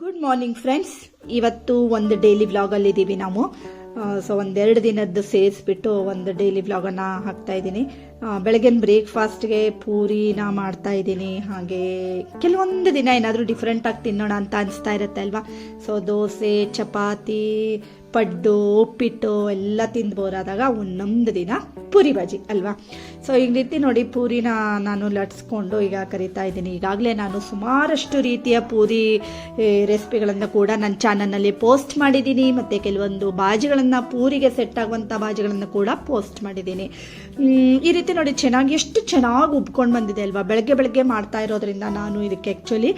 Good morning friends ಇವತ್ತು ಒಂದು daily ವ್ಲಾಗಲ್ಲಿ ಇದೀವಿ ನಾವು. ಸೊ ಒಂದೆರಡು ದಿನದ್ದು ಸೇರಿಸ್ಬಿಟ್ಟು ಒಂದು ಡೈಲಿ ವ್ಲಾಗನ್ನು ಹಾಕ್ತಾ ಇದ್ದೀನಿ. ಬೆಳಗಿನ ಬ್ರೇಕ್ಫಾಸ್ಟ್ಗೆ ಪೂರಿನ ಮಾಡ್ತಾ ಇದ್ದೀನಿ. ಹಾಗೆ ಕೆಲವೊಂದು ದಿನ ಏನಾದರೂ ಡಿಫ್ರೆಂಟಾಗಿ ತಿನ್ನೋಣ ಅಂತ ಅನಿಸ್ತಾ ಇರುತ್ತೆ ಅಲ್ವಾ? ಸೊ ದೋಸೆ, ಚಪಾತಿ ಪಡ್ಡು, ಉಪ್ಪಿಟ್ಟು ಎಲ್ಲ ತಿಂದು ಬೋರಾದಾಗ ಒಂದೊಂದು ದಿನ ಪೂರಿ ಬಾಜಿ ಅಲ್ವಾ? ಸೊ ಈ ರೀತಿ ನೋಡಿ ಪೂರಿನ ನಾನು ಲಟ್ಸ್ಕೊಂಡು ಈಗ ಕರಿತಾ ಇದ್ದೀನಿ. ಈಗಾಗಲೇ ನಾನು ಸುಮಾರಷ್ಟು ರೀತಿಯ ಪೂರಿ ರೆಸಿಪಿಗಳನ್ನು ಕೂಡ ನನ್ನ ಚಾನಲ್ನಲ್ಲಿ ಪೋಸ್ಟ್ ಮಾಡಿದ್ದೀನಿ. ಮತ್ತು ಕೆಲವೊಂದು ಬಾಜಿಗಳನ್ನು ಪೂರಿಗೆ ಸೆಟ್ ಆಗುವಂಥ ಬಾಜಿಗಳನ್ನು ಕೂಡ ಪೋಸ್ಟ್ ಮಾಡಿದ್ದೀನಿ. ಈ ರೀತಿ ನೋಡಿ ಚೆನ್ನಾಗಿ ಎಷ್ಟು ಚೆನ್ನಾಗಿ ಉಬ್ಕೊಂಡು ಬಂದಿದೆ, ಅಲ್ವಾ? ಬೆಳಗ್ಗೆ ಬೆಳಗ್ಗೆ ಮಾಡ್ತಾ ಇರೋದ್ರಿಂದ ನಾನು ಇದಕ್ಕೆ ಆ್ಯಕ್ಚುಲಿ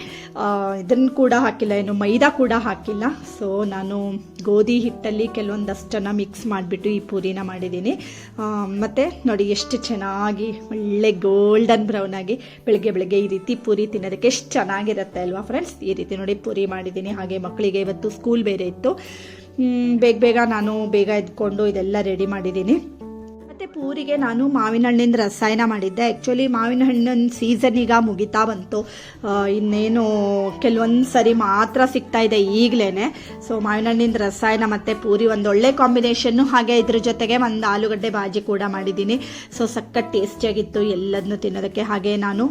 ಇದನ್ನು ಕೂಡ ಹಾಕಿಲ್ಲ, ಏನು ಮೈದಾ ಕೂಡ ಹಾಕಿಲ್ಲ. ಸೊ ನಾನು ಗೋಧಿ ಹಿಟ್ಟಲ್ಲಿ ಕೆಲವೊಂದಷ್ಟನ್ನು ಮಿಕ್ಸ್ ಮಾಡಿಬಿಟ್ಟು ಈ ಪೂರಿನ ಮಾಡಿದ್ದೀನಿ. ಮತ್ತು ಮತ್ತೆ ನೋಡಿ ಎಷ್ಟು ಚೆನ್ನಾಗಿ ಒಳ್ಳೆ ಗೋಲ್ಡನ್ ಬ್ರೌನ್ ಆಗಿ ಬೆಳಗ್ಗೆ ಬೆಳಗ್ಗೆ ಈ ರೀತಿ ಪೂರಿ ತಿನ್ನೋದಕ್ಕೆ ಎಷ್ಟು ಚೆನ್ನಾಗಿರುತ್ತೆ ಅಲ್ವಾ ಫ್ರೆಂಡ್ಸ್ ಈ ರೀತಿ ನೋಡಿ ಪೂರಿ ಮಾಡಿದ್ದೀನಿ. ಹಾಗೆ ಮಕ್ಕಳಿಗೆ ಇವತ್ತು ಸ್ಕೂಲ್ ಬೇರೆ ಇತ್ತು. ಬೇಗ ಬೇಗ ನಾನು ಬೇಗ ಎದ್ಕೊಂಡು ಇದೆಲ್ಲ ರೆಡಿ ಮಾಡಿದ್ದೀನಿ. ಮತ್ತೆ ಪೂರಿಗೆ ನಾನು ಮಾವಿನ ಹಣ್ಣಿನ ರಸಾಯನ ಮಾಡಿದ್ದೆ. ಆ್ಯಕ್ಚುಲಿ ಮಾವಿನ ಹಣ್ಣಿನ ಸೀಸನ್ ಈಗ ಮುಗಿತಾ ಬಂತು. ಇನ್ನೇನು ಕೆಲವೊಂದು ಸರಿ ಮಾತ್ರ ಸಿಗ್ತಾ ಇದೆ ಈಗಲೇ ಸೊ ಮಾವಿನ ಹಣ್ಣಿನ ರಸಾಯನ ಮತ್ತು ಪೂರಿ ಒಂದು ಒಳ್ಳೆ ಕಾಂಬಿನೇಷನ್ನು ಹಾಗೆ ಇದ್ರ ಜೊತೆಗೆ ಒಂದು ಆಲೂಗಡ್ಡೆ ಬಾಜಿ ಕೂಡ ಮಾಡಿದ್ದೀನಿ. ಸೊ ಸಖತ್ ಟೇಸ್ಟಿಯಾಗಿತ್ತು ಎಲ್ಲದನ್ನು ತಿನ್ನೋದಕ್ಕೆ. ಹಾಗೆ ನಾನು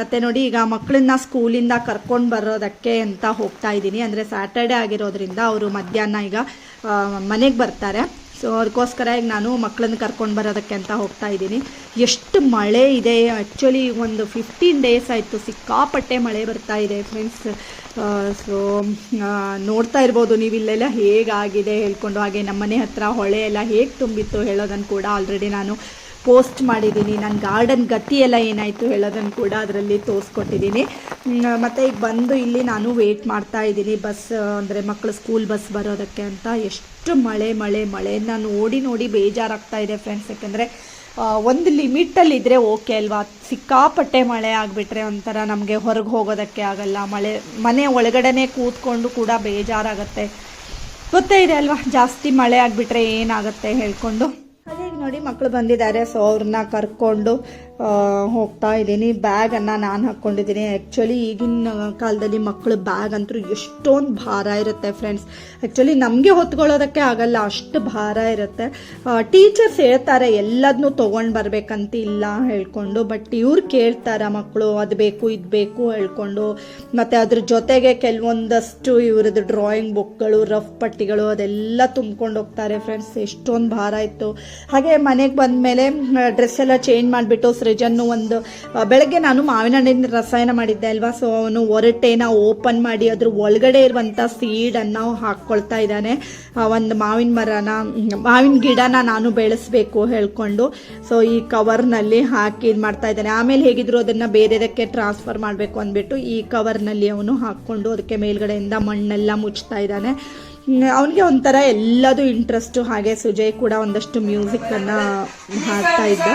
ಮತ್ತೆ ನೋಡಿ ಈಗ ಮಕ್ಕಳನ್ನ ಸ್ಕೂಲಿಂದ ಕರ್ಕೊಂಡು ಬರೋದಕ್ಕೆ ಅಂತ ಹೋಗ್ತಾ ಇದ್ದೀನಿ. ಅಂದರೆ ಸ್ಯಾಟರ್ಡೆ ಆಗಿರೋದ್ರಿಂದ ಅವರು ಮಧ್ಯಾಹ್ನ ಈಗ ಮನೆಗೆ ಬರ್ತಾರೆ. ಸೊ ಅದಕ್ಕೋಸ್ಕರ ಈಗ ನಾನು ಮಕ್ಕಳನ್ನ ಕರ್ಕೊಂಡು ಬರೋದಕ್ಕೆ ಅಂತ ಹೋಗ್ತಾ ಇದ್ದೀನಿ. ಎಷ್ಟು ಮಳೆ ಇದೆ. ಆ್ಯಕ್ಚುಲಿ ಒಂದು ಫಿಫ್ಟೀನ್ ಡೇಸ್ ಆಯಿತು. ಸಿಕ್ಕಾಪಟ್ಟೆ ಮಳೆ ಬರ್ತಾ ಇದೆ ಫ್ರೆಂಡ್ಸ್ ಸೊ ನೋಡ್ತಾ ಇರ್ಬೋದು ನೀವು ಇಲ್ಲೆಲ್ಲ ಹೇಗಾಗಿದೆ ಹೇಳ್ಕೊಂಡು ಹಾಗೆ ನಮ್ಮನೆ ಹತ್ರ ಹೊಳೆ ಎಲ್ಲ ಹೇಗೆ ತುಂಬಿತ್ತು ಹೇಳೋದನ್ನು ಕೂಡ ಆಲ್ರೆಡಿ ನಾನು ಪೋಸ್ಟ್ ಮಾಡಿದ್ದೀನಿ. ನನ್ನ ಗಾರ್ಡನ್ ಗತಿ ಎಲ್ಲ ಏನಾಯಿತು ಹೇಳೋದನ್ನು ಕೂಡ ಅದರಲ್ಲಿ ತೋರಿಸ್ಕೊಟ್ಟಿದ್ದೀನಿ. ಮತ್ತು ಈಗ ಬಂದು ಇಲ್ಲಿ ನಾನು ವೇಟ್ ಮಾಡ್ತಾ ಇದ್ದೀನಿ. ಬಸ್, ಅಂದರೆ ಮಕ್ಕಳು ಸ್ಕೂಲ್ ಬಸ್ ಬರೋದಕ್ಕೆ ಅಂತ. ಎಷ್ಟು ಮಳೆ ಮಳೆ ಮಳೆ. ನಾನು ನೋಡಿ ನೋಡಿ ಬೇಜಾರಾಗ್ತಾ ಇದೆ ಫ್ರೆಂಡ್ಸ್ ಯಾಕೆಂದರೆ ಒಂದು ಲಿಮಿಟಲ್ಲಿ ಇದ್ದರೆ ಓಕೆ ಅಲ್ವಾ? ಸಿಕ್ಕಾಪಟ್ಟೆ ಮಳೆ ಆಗಿಬಿಟ್ರೆ ಒಂಥರ ನಮಗೆ ಹೊರಗೆ ಹೋಗೋದಕ್ಕೆ ಆಗಲ್ಲ. ಮಳೆ, ಮನೆ ಒಳಗಡೆನೇ ಕೂತ್ಕೊಂಡು ಕೂಡ ಬೇಜಾರಾಗತ್ತೆ. ಗೊತ್ತೇ ಇದೆ ಅಲ್ವಾ? ಜಾಸ್ತಿ ಮಳೆ ಆಗಿಬಿಟ್ರೆ ಏನಾಗುತ್ತೆ ಹೇಳ್ಕೊಂಡು? ನೋಡಿ ಮಕ್ಕಳು ಬಂದಿದ್ದಾರೆ ಸೊ ಅವ್ರನ್ನ ಕರ್ಕೊಂಡು ಹೋಗ್ತಾ ಇದ್ದೀನಿ. ಬ್ಯಾಗನ್ನು ನಾನು ಹಾಕ್ಕೊಂಡಿದ್ದೀನಿ ಆ್ಯಕ್ಚುಲಿ ಈಗಿನ ಕಾಲದಲ್ಲಿ ಮಕ್ಕಳು ಬ್ಯಾಗ್ ಅಂತೂ ಎಷ್ಟೊಂದು ಭಾರ ಇರುತ್ತೆ ಫ್ರೆಂಡ್ಸ್ ಆ್ಯಕ್ಚುಲಿ ನಮಗೆ ಹೊತ್ಕೊಳ್ಳೋದಕ್ಕೆ ಆಗಲ್ಲ, ಅಷ್ಟು ಭಾರ ಇರುತ್ತೆ. ಟೀಚರ್ಸ್ ಹೇಳ್ತಾರೆ ಎಲ್ಲದನ್ನೂ ತೊಗೊಂಡು ಬರಬೇಕಂತ ಇಲ್ಲ ಹೇಳ್ಕೊಂಡು ಬಟ್ ಇವ್ರು ಕೇಳ್ತಾರೆ ಮಕ್ಕಳು ಅದು ಬೇಕು, ಇದು ಬೇಕು, ಹೇಳ್ಕೊಂಡು. ಮತ್ತು ಅದ್ರ ಜೊತೆಗೆ ಕೆಲವೊಂದಷ್ಟು ಇವ್ರದ್ದು ಡ್ರಾಯಿಂಗ್ ಬುಕ್ಗಳು ರಫ್ ಪಟ್ಟಿಗಳು, ಅದೆಲ್ಲ ತುಂಬ್ಕೊಂಡು ಹೋಗ್ತಾರೆ ಫ್ರೆಂಡ್ಸ್ ಎಷ್ಟೊಂದು ಭಾರ ಇತ್ತು. ಹಾಗೆ ಮನೆಗೆ ಬಂದ ಮೇಲೆ ಡ್ರೆಸ್ ಎಲ್ಲ ಚೇಂಜ್ ಮಾಡಿಬಿಟ್ಟು ಸೃಜನ್ನು ಒಂದು ಬೆಳಗ್ಗೆ ನಾನು ಮಾವಿನ ಹಣ್ಣಿನ ರಸಾಯನ ಮಾಡಿದ್ದೆ ಅಲ್ವಾ? ಸೊ ಅವನು ಒರಟೇನ ಓಪನ್ ಮಾಡಿ ಅದ್ರ ಒಳಗಡೆ ಇರುವಂಥ ಸೀಡನ್ನು ಹಾಕ್ಕೊಳ್ತಾ ಇದ್ದಾನೆ. ಒಂದು ಮಾವಿನ ಮರನ, ಮಾವಿನ ಗಿಡನ ನಾನು ಬೆಳೆಸಬೇಕು ಹೇಳ್ಕೊಂಡು ಸೊ ಈ ಕವರ್ನಲ್ಲಿ ಹಾಕಿ ಇದು ಮಾಡ್ತಾ ಇದ್ದಾನೆ. ಆಮೇಲೆ ಹೇಗಿದ್ರು ಅದನ್ನು ಬೇರೆದಕ್ಕೆ ಟ್ರಾನ್ಸ್ಫರ್ ಮಾಡಬೇಕು ಅಂದ್ಬಿಟ್ಟು ಈ ಕವರ್ನಲ್ಲಿ ಅವನು ಹಾಕ್ಕೊಂಡು ಅದಕ್ಕೆ ಮೇಲ್ಗಡೆಯಿಂದ ಮಣ್ಣೆಲ್ಲ ಮುಚ್ತಾ ಇದ್ದಾನೆ. ಅವನಿಗೆ ಒಂಥರ ಎಲ್ಲದೂ ಇಂಟ್ರೆಸ್ಟು ಹಾಗೆ ಸುಜಯ್ ಕೂಡ ಒಂದಷ್ಟು ಮ್ಯೂಸಿಕ್ಕನ್ನು ಹಾಕ್ತಾ ಇದ್ದ.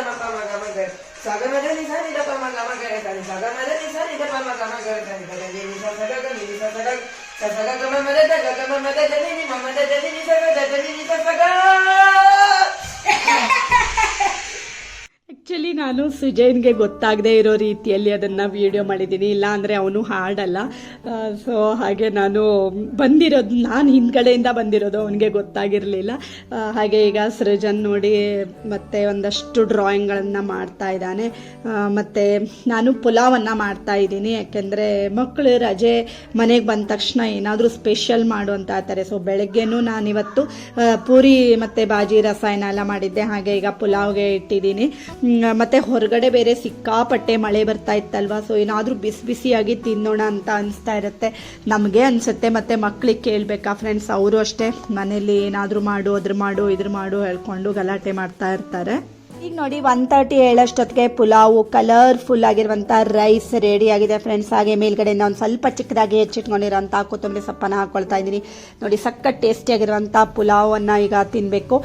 ಆ್ಯಕ್ಚುಲಿ ನಾನು సగమద నిసా నిద పరమ గమ గరతని సగమద నిసా నిద పరమ గమ గరతని గజని నిసా సగ గని నిసా సగ సగ గమ మద గమ మద జని మమ మద జని నిసా గజని నిసా సగ ಸುಜಯ್ನ್ಗೆ ಗೊತ್ತಾಗದೇ ಇರೋ ರೀತಿಯಲ್ಲಿ ಅದನ್ನು ವಿಡಿಯೋ ಮಾಡಿದ್ದೀನಿ. ಇಲ್ಲ ಅಂದರೆ ಅವನು ಹಾಡಲ್ಲ. ಸೊ ಹಾಗೆ ನಾನು ಬಂದಿರೋದು ನಾನು ಹಿಂದ್ಗಡೆಯಿಂದ ಬಂದಿರೋದು ಅವನಿಗೆ ಗೊತ್ತಾಗಿರಲಿಲ್ಲ. ಹಾಗೆ ಈಗ ಸೃಜನ್ ನೋಡಿ ಮತ್ತೆ ಒಂದಷ್ಟು ಡ್ರಾಯಿಂಗ್ಗಳನ್ನು ಮಾಡ್ತಾ ಇದ್ದಾನೆ. ಮತ್ತು ನಾನು ಪುಲಾವನ್ನು ಮಾಡ್ತಾ ಇದ್ದೀನಿ. ಯಾಕೆಂದರೆ ಮಕ್ಕಳು ರಜೆ ಮನೆಗೆ ಬಂದ ತಕ್ಷಣ ಏನಾದರೂ ಸ್ಪೆಷಲ್ ಮಾಡು ಅಂತ ಹೇಳ್ತಾರೆ. ಸೊ ಬೆಳಗ್ಗೆನೂ ನಾನಿವತ್ತು ಪೂರಿ ಮತ್ತು ಬಾಜಿ ರಸಾಯನ ಎಲ್ಲ ಮಾಡಿದ್ದೆ. ಹಾಗೆ ಈಗ ಪುಲಾವ್ಗೆ ಇಟ್ಟಿದ್ದೀನಿ. ಮ್, ಮತ್ತೆ ಹೊರಗಡೆ ಬೇರೆ ಸಿಕ್ಕಾಪಟ್ಟೆ ಮಳೆ ಬರ್ತಾ ಇತ್ತಲ್ವಾ? ಸೊ ಏನಾದರೂ ಬಿಸಿ ಬಿಸಿಯಾಗಿ ತಿನ್ನೋಣ ಅಂತ ಅನಿಸ್ತಾ ಇರುತ್ತೆ. ನಮಗೆ ಅನಿಸುತ್ತೆ, ಮತ್ತು ಮಕ್ಕಳಿಗೆ ಕೇಳಬೇಕಾ ಫ್ರೆಂಡ್ಸ್ ಅವರು ಅಷ್ಟೇ ಮನೇಲಿ ಏನಾದರೂ ಮಾಡು, ಅದ್ರ ಮಾಡು, ಇದ್ರ ಮಾಡು ಹೇಳ್ಕೊಂಡು ಗಲಾಟೆ ಮಾಡ್ತಾ ಇರ್ತಾರೆ. ಈಗ ನೋಡಿ ಒನ್ ತರ್ಟಿ ಹೇಳೋಷ್ಟೊತ್ತಿಗೆ ಪುಲಾವು ಕಲರ್ಫುಲ್ ಆಗಿರುವಂಥ ರೈಸ್ ರೆಡಿ ಆಗಿದೆ ಫ್ರೆಂಡ್ಸ್ ಹಾಗೆ ಮೇಲ್ಗಡೆಯಿಂದ ಒಂದು ಸ್ವಲ್ಪ ಚಿಕ್ಕದಾಗಿ ಹೆಚ್ಚಿಟ್ಕೊಂಡಿರೋಂಥ ಕೊತ್ತಂಬರಿ ಸೊಪ್ಪನ್ನು ಹಾಕೊಳ್ತಾ ಇದ್ದೀನಿ. ನೋಡಿ, ಸಖತ್ ಟೇಸ್ಟಿಯಾಗಿರುವಂಥ ಪುಲಾವನ್ನು ಈಗ ತಿನ್ನಬೇಕು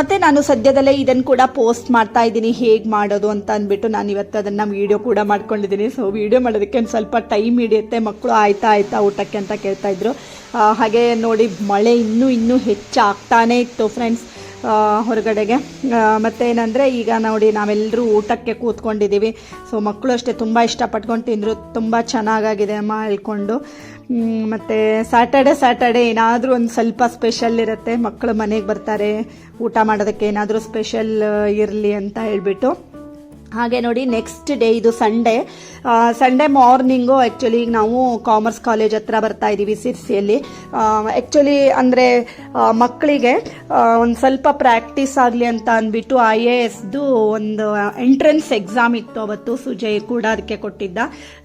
ಮತ್ತು ನಾನು ಸದ್ಯದಲ್ಲೇ ಇದನ್ನು ಕೂಡ ಪೋಸ್ಟ್ ಮಾಡ್ತಾ ಇದ್ದೀನಿ. ಹೇಗೆ ಮಾಡೋದು ಅಂತ ಅಂದ್ಬಿಟ್ಟು ನಾನು ಇವತ್ತು ಅದನ್ನು ವೀಡಿಯೋ ಕೂಡ ಮಾಡ್ಕೊಂಡಿದ್ದೀನಿ. ಸೊ ವೀಡಿಯೋ ಮಾಡೋದಕ್ಕೆ ಒಂದು ಸ್ವಲ್ಪ ಟೈಮ್ ಹಿಡಿಯುತ್ತೆ. ಮಕ್ಕಳು ಆಯ್ತಾ ಆಯ್ತಾ ಊಟಕ್ಕೆ ಅಂತ ಕೇಳ್ತಾಯಿದ್ರು ಹಾಗೆ ನೋಡಿ, ಮಳೆ ಇನ್ನೂ ಇನ್ನೂ ಹೆಚ್ಚಾಗ್ತಾನೇ ಇತ್ತು ಫ್ರೆಂಡ್ಸ್ ಹೊರಗಡೆಗೆ. ಮತ್ತೇನಂದರೆ ಈಗ ನೋಡಿ ನಾವೆಲ್ಲರೂ ಊಟಕ್ಕೆ ಕೂತ್ಕೊಂಡಿದ್ದೀವಿ. ಸೊ ಮಕ್ಕಳು ಅಷ್ಟೇ ತುಂಬ ಇಷ್ಟಪಟ್ಕೊಂಡು ತಿಂದರು. ತುಂಬ ಚೆನ್ನಾಗಾಗಿದೆ ಅಮ್ಮ ಹೇಳ್ಕೊಂಡು. ಮತ್ತು ಸ್ಯಾಟರ್ಡೆ ಸ್ಯಾಟರ್ಡೆ ಏನಾದರೂ ಒಂದು ಸ್ವಲ್ಪ ಸ್ಪೆಷಲ್ ಇರುತ್ತೆ. ಮಕ್ಕಳು ಮನೆಗೆ ಬರ್ತಾರೆ. ಊಟ ಮಾಡೋದಕ್ಕೆ ಏನಾದರೂ ಸ್ಪೆಷಲ್ ಇರಲಿ ಅಂತ ಹೇಳ್ಬಿಟ್ಟು. ಹಾಗೆ ನೋಡಿ ನೆಕ್ಸ್ಟ್ ಡೇ ಇದು ಸಂಡೇ ಸಂಡೇ ಮಾರ್ನಿಂಗು ಆ್ಯಕ್ಚುಲಿ ನಾವು ಕಾಮರ್ಸ್ ಕಾಲೇಜ್ ಹತ್ರ ಬರ್ತಾ ಇದ್ದೀವಿ ಸಿರ್ಸಿಯಲ್ಲಿ ಆ್ಯಕ್ಚುಲಿ ಅಂದರೆ ಮಕ್ಕಳಿಗೆ ಒಂದು ಸ್ವಲ್ಪ ಪ್ರಾಕ್ಟೀಸ್ ಆಗಲಿ ಅಂತ ಅಂದ್ಬಿಟ್ಟು ಐ ಎ ಎಸ್ದು ಒಂದು ಎಂಟ್ರೆನ್ಸ್ ಎಕ್ಸಾಮ್ ಇತ್ತು ಅವತ್ತು. ಸುಜಯ್ ಕೂಡ ಅದಕ್ಕೆ ಕೊಟ್ಟಿದ್ದ.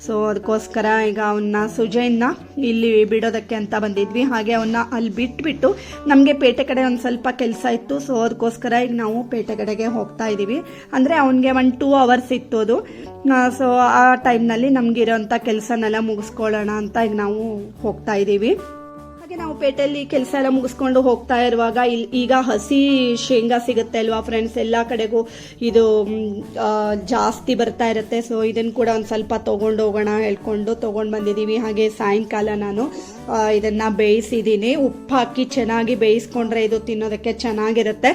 ಸೊ ಅದಕ್ಕೋಸ್ಕರ ಈಗ ಅವನ್ನ ಸುಜಯ್ನ ಇಲ್ಲಿ ಬಿಡೋದಕ್ಕೆ ಅಂತ ಬಂದಿದ್ವಿ. ಹಾಗೆ ಅವನ್ನ ಅಲ್ಲಿ ಬಿಟ್ಬಿಟ್ಟು ನಮಗೆ ಪೇಟೆ ಕಡೆ ಒಂದು ಸ್ವಲ್ಪ ಕೆಲಸ ಇತ್ತು. ಸೊ ಅದಕ್ಕೋಸ್ಕರ ಈಗ ನಾವು ಪೇಟೆ ಕಡೆಗೆ ಹೋಗ್ತಾ ಇದ್ದೀವಿ. ಅಂದರೆ ಅವನಿಗೆ ಒಂದು ಟೂ ಅವರ್ಸ್ ಇತ್ತು ಅದು ಸೊ ಆ ಟೈಮ್ನಲ್ಲಿ ನಮಗಿರೋಂಥ ಕೆಲಸನೆಲ್ಲ ಮುಗಿಸ್ಕೊಳ್ಳೋಣ ಅಂತ ಈಗ ನಾವು ಹೋಗ್ತಾ ಇದ್ದೀವಿ. ಹಾಗೆ ನಾವು ಪೇಟೆಯಲ್ಲಿ ಕೆಲಸ ಎಲ್ಲ ಮುಗಿಸ್ಕೊಂಡು ಹೋಗ್ತಾ ಇರುವಾಗ ಈಗ ಹಸಿ ಶೇಂಗಾ ಸಿಗುತ್ತೆ ಅಲ್ವಾ ಫ್ರೆಂಡ್ಸ್ ಎಲ್ಲ ಕಡೆಗೂ ಇದು ಜಾಸ್ತಿ ಬರ್ತಾ ಇರುತ್ತೆ. ಸೊ ಇದನ್ನು ಕೂಡ ಒಂದು ಸ್ವಲ್ಪ ತೊಗೊಂಡು ಹೋಗೋಣ ಹೇಳ್ಕೊಂಡು ತೊಗೊಂಡು ಬಂದಿದ್ದೀವಿ. ಹಾಗೆ ಸಾಯಂಕಾಲ ನಾನು ಇದನ್ನ ಬೇಯಿಸಿದ್ದೀನಿ. ಉಪ್ಪು ಹಾಕಿ ಚೆನ್ನಾಗಿ ಬೇಯಿಸ್ಕೊಂಡ್ರೆ ಇದು ತಿನ್ನೋದಕ್ಕೆ ಚೆನ್ನಾಗಿರುತ್ತೆ.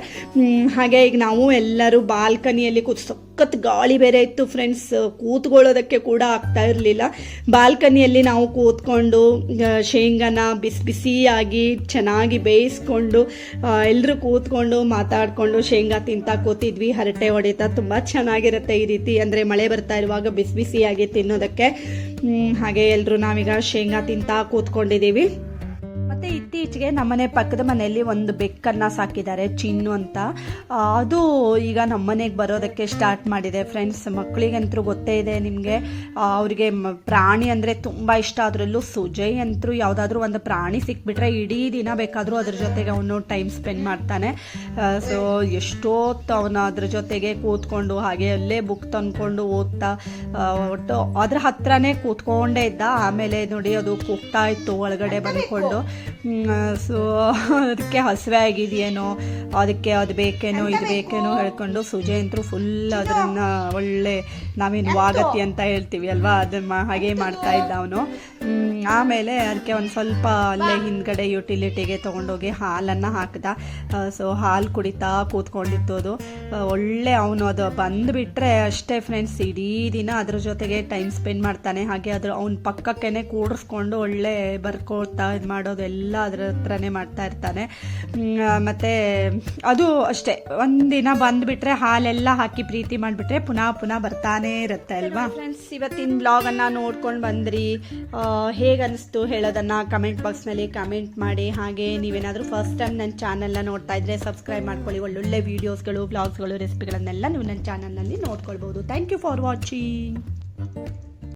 ಹಾಗೆ ಈಗ ನಾವು ಎಲ್ಲರೂ ಬಾಲ್ಕನಿಯಲ್ಲಿ ಕೂತ್ ಸಖತ್ ಗಾಳಿ ಬೇರೆ ಇತ್ತು ಫ್ರೆಂಡ್ಸ್ ಕೂತ್ಕೊಳ್ಳೋದಕ್ಕೆ ಕೂಡ ಆಗ್ತಾ ಇರಲಿಲ್ಲ. ಬಾಲ್ಕನಿಯಲ್ಲಿ ನಾವು ಕೂತ್ಕೊಂಡು ಶೇಂಗಾನ ಬಿಸಿ ಬಿಸಿಯಾಗಿ ಚೆನ್ನಾಗಿ ಬೇಯಿಸ್ಕೊಂಡು ಎಲ್ಲರೂ ಕೂತ್ಕೊಂಡು ಮಾತಾಡಿಕೊಂಡು ಶೇಂಗಾ ತಿಂತಾ ಕೂತಿದ್ವಿ. ಹರಟೆ ಹೊಡಿತಾ ತುಂಬ ಚೆನ್ನಾಗಿರುತ್ತೆ ಈ ರೀತಿ. ಅಂದರೆ ಮಳೆ ಬರ್ತಾ ಇರುವಾಗ ಬಿಸಿ ಬಿಸಿಯಾಗಿ ತಿನ್ನೋದಕ್ಕೆ. ಹಾಗೆ ಎಲ್ಲರೂ ನಾವೀಗ ಶೇಂಗಾ ತಿಂತಾ ಕೂತ್ಕೊಂಡಿದ್ದೀವಿ. ಇತ್ತೀಚೆಗೆ ನಮ್ಮನೆ ಪಕ್ಕದ ಮನೆಯಲ್ಲಿ ಒಂದು ಬೆಕ್ಕನ್ನು ಸಾಕಿದ್ದಾರೆ, ಚಿನ್ನು ಅಂತ. ಅದು ಈಗ ನಮ್ಮನೆಗೆ ಬರೋದಕ್ಕೆ ಸ್ಟಾರ್ಟ್ ಮಾಡಿದೆ. ಫ್ರೆಂಡ್ಸ್ ಮಕ್ಕಳಿಗಂತರೂ ಗೊತ್ತೇ ಇದೆ ನಿಮಗೆ. ಅವರಿಗೆ ಪ್ರಾಣಿ ಅಂದರೆ ತುಂಬ ಇಷ್ಟ. ಅದರಲ್ಲೂ ಸುಜಯ್ ಅಂತರೂ ಯಾವುದಾದ್ರೂ ಒಂದು ಪ್ರಾಣಿ ಸಿಕ್ಬಿಟ್ರೆ ಇಡೀ ದಿನ ಬೇಕಾದರೂ ಅದ್ರ ಜೊತೆಗೆ ಅವನು ಟೈಮ್ ಸ್ಪೆಂಡ್ ಮಾಡ್ತಾನೆ. ಸೊ ಎಷ್ಟೊತ್ತು ಅವನು ಅದ್ರ ಜೊತೆಗೆ ಕೂತ್ಕೊಂಡು ಹಾಗೆ ಅಲ್ಲೇ ಬುಕ್ ತಂದ್ಕೊಂಡು ಓದ್ತಾ ಒಟ್ಟು ಅದ್ರ ಹತ್ರನೇ ಕೂತ್ಕೊಂಡೇ ಇದ್ದ. ಆಮೇಲೆ ನೋಡಿ ಅದು ಕೂಗ್ತಾ ಇತ್ತು, ಒಳಗಡೆ ಬಂದ್ಕೊಂಡು. ಸೊ ಅದಕ್ಕೆ ಹಸಿವೆ ಆಗಿದೆಯೇನೋ ಅದಕ್ಕೆ ಅದು ಬೇಕೇನೋ ಇದು ಬೇಕೇನೋ ಹೇಳ್ಕೊಂಡು ಸುಜಯ್ ಅಂತೂ ಫುಲ್ ಅದನ್ನ ಒಳ್ಳೆ ನಾವೇನು ವಾಗತಿ ಅಂತ ಹೇಳ್ತೀವಿ ಅಲ್ವಾ? ಅದನ್ನ ಹಾಗೆ ಮಾಡ್ತಾ ಇದ್ದ ಅವನು. ಆಮೇಲೆ ಅದಕ್ಕೆ ಒಂದು ಸ್ವಲ್ಪ ಅಲ್ಲೇ ಹಿಂದ್ಗಡೆ ಯುಟಿಲಿಟಿಗೆ ತೊಗೊಂಡೋಗಿ ಹಾಲನ್ನು ಹಾಕ್ದ. ಸೊ ಹಾಲು ಕುಡಿತಾ ಕೂತ್ಕೊಂಡಿತ್ತು ಅದು. ಒಳ್ಳೆ ಅವನು ಅದು ಬಂದುಬಿಟ್ರೆ ಅಷ್ಟೇ ಫ್ರೆಂಡ್ಸ್ ಇಡೀ ದಿನ ಅದ್ರ ಜೊತೆಗೆ ಟೈಮ್ ಸ್ಪೆಂಡ್ ಮಾಡ್ತಾನೆ. ಹಾಗೆ ಅದ್ರ ಅವ್ನ ಪಕ್ಕಕ್ಕೇ ಕೂಡಿಸ್ಕೊಂಡು ಒಳ್ಳೆ ಬರ್ಕೊಳ್ತಾ ಇದು ಮಾಡೋದು ಎಲ್ಲ ಅದ್ರ ಹತ್ರನೇ ಮಾಡ್ತಾ ಇರ್ತಾನೆ. ಮತ್ತೆ ಅದು ಅಷ್ಟೇ. ಒಂದಿನ ಬಂದುಬಿಟ್ರೆ ಹಾಲೆಲ್ಲ ಹಾಕಿ ಪ್ರೀತಿ ಮಾಡಿಬಿಟ್ರೆ ಪುನಃ ಪುನಃ ಬರ್ತಾನೆ ಇರುತ್ತೆ ಅಲ್ವಾ? ಫ್ರೆಂಡ್ಸ್ ಇವತ್ತಿನ ಬ್ಲಾಗನ್ನು ನೋಡ್ಕೊಂಡು ಬಂದ್ರಿ. ಹೇಗೆ ಅನಿಸ್ತು ಹೇಳೋದನ್ನು ಕಮೆಂಟ್ ಬಾಕ್ಸ್ನಲ್ಲಿ ಕಮೆಂಟ್ ಮಾಡಿ. ಹಾಗೆ ನೀವೇನಾದರೂ ಫಸ್ಟ್ ಟೈಮ್ ನನ್ನ ಚಾನಲ್ನ ನೋಡ್ತಾ ಇದ್ರೆ ಸಬ್ಸ್ಕ್ರೈಬ್ ಮಾಡ್ಕೊಳ್ಳಿ. ಒಳ್ಳೊಳ್ಳೆ ವೀಡಿಯೋಸ್ಗಳು ಬ್ಲಾಗ್ಸ್ಗಳು ರೆಸಿಪಿಗಳನ್ನೆಲ್ಲ ನೀವು ನನ್ನ ಚಾನಲ್ನಲ್ಲಿ ನೋಡ್ಕೊಳ್ಬೋದು. Thank you for watching